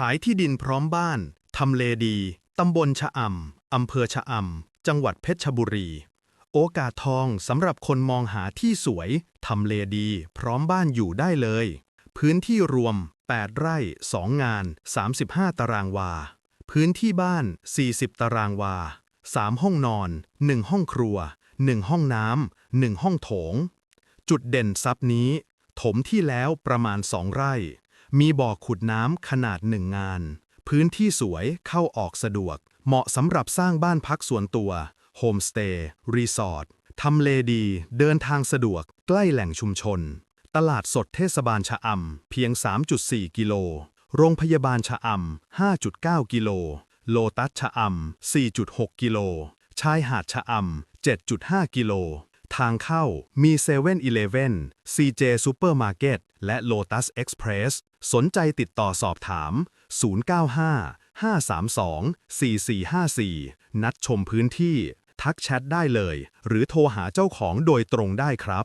ขายที่ดินพร้อมบ้าน ทำเลดี ตำบลชะอำอำเภอชะอำ จังหวัดเพชรบุรี โอกาสทองสำหรับคนมองหาที่สวย ทำเลดี พร้อมบ้านอยู่ได้เลย พื้นที่รวม 8 ไร่ 2 งาน 35 ตารางวา พื้นที่บ้าน 40 ตารางวา 3 ห้องนอน 1 ห้องครัว 1 ห้องน้ำ 1 ห้องโถง จุดเด่นทรัพย์นี้ ถมที่แล้วประมาณ 2 ไร่ มีบ่อขุดน้ำขนาดหนึ่งงาน พื้นที่สวยเข้าออกสะดวก เหมาะสำหรับสร้างบ้านพักส่วนตัว โฮมสเตย์ รีสอร์ท ทำเลดี เดินทางสะดวก ใกล้แหล่งชุมชน ตลาดสดเทศบาลชะอำ เพียง 3.4 กิโล โรงพยาบาลชะอำ 5.9 กิโล โลตัสชะอำ 4.6 กิโล ชายหาดชะอำ 7.5 กิโลทางเข้ามี7 e เ e ่ e อ CJ Supermarket และ Lotus Express สนใจติดต่อสอบถาม 095 532 4454 นัดชมพื้นที่ ทักแชทได้เลย หรือโทรหาเจ้าของโดยตรงได้ครับ